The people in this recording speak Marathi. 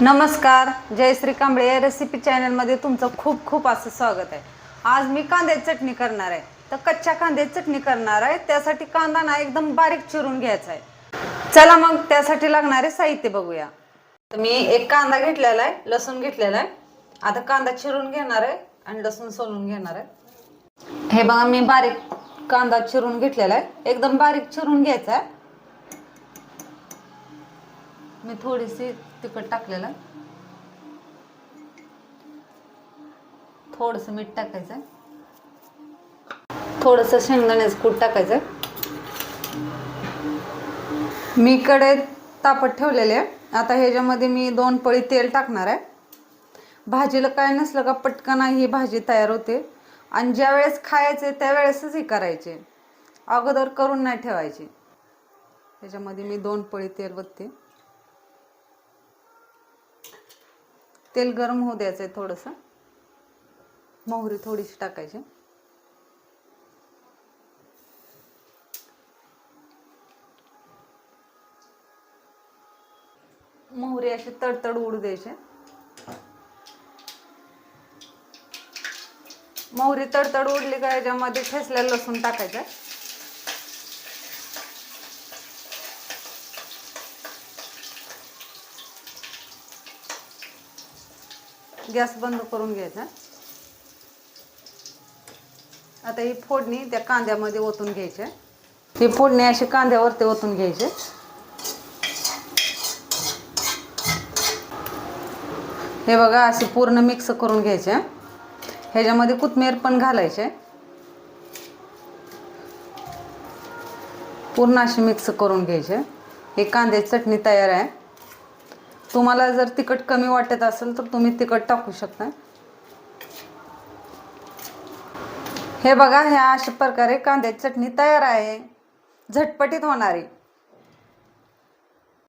नमस्कार जयश्री कांबळे या रेसिपी चॅनलमध्ये तुमचं खूप खूप असं स्वागत आहे. आज मी कांद्याची चटणी करणार आहे. तर कच्च्या कांद्याची चटणी करणार आहे. त्यासाठी कांदा ना एकदम बारीक चिरून घ्यायचा आहे. चला मग त्यासाठी लागणारे साहित्य बघूया. तर मी एक कांदा घेतलेला आहे लसूण घेतलेला आहे. आता कांदा चिरून घेणार आहे आणि लसूण सोलून घेणार आहे. हे बघा मी बारीक कांदा चिरून घेतलेला आहे. एकदम बारीक चिरून घ्यायचा आहे. मी थोडीशी तिखट टाकलेलं. थोडंसं मीठ टाकायचं. थोडंसं शेंगदाण्याचं कूट टाकायचं. मी कडे तापत ठेवलेले आहे. आता ह्याच्यामध्ये मी दोन पळी तेल टाकणार आहे. भाजीला काय नसलं का पटकन ही भाजी तयार होते. आणि ज्या वेळेस खायचे त्यावेळेसच हे करायचे. अगोदर करून नाही ठेवायचे. त्याच्यामध्ये मी दोन पळी तेल बघते तेल गरम होऊ द्यायचं आहे थोडंसं. मोहरी थोडीशी टाकायची. मोहरी अशी तडतड उडू द्यायचे. मोहरी तडतड उडली का याच्यामध्ये ठेसलेलं लसूण टाकायचं. गॅस बंद करून घ्यायचा. आता ही फोडणी त्या कांद्यामध्ये ओतून घ्यायची. ही फोडणी अशी कांद्यावरती ओतून घ्यायची. हे बघा असे पूर्ण मिक्स करून घ्यायचे. ह्याच्यामध्ये कोथमीर पण घालायचे. पूर्ण अशी मिक्स करून घ्यायचे. हे कांद्याची चटणी तयार आहे. तुम्हाला जर तिखट कमी वाटत असेल तर तुम्ही तिखट टाकू शकता हे बघा ह्या अशा प्रकारे कांद्याची चटणी तयार आहे. झटपटीत होणारी.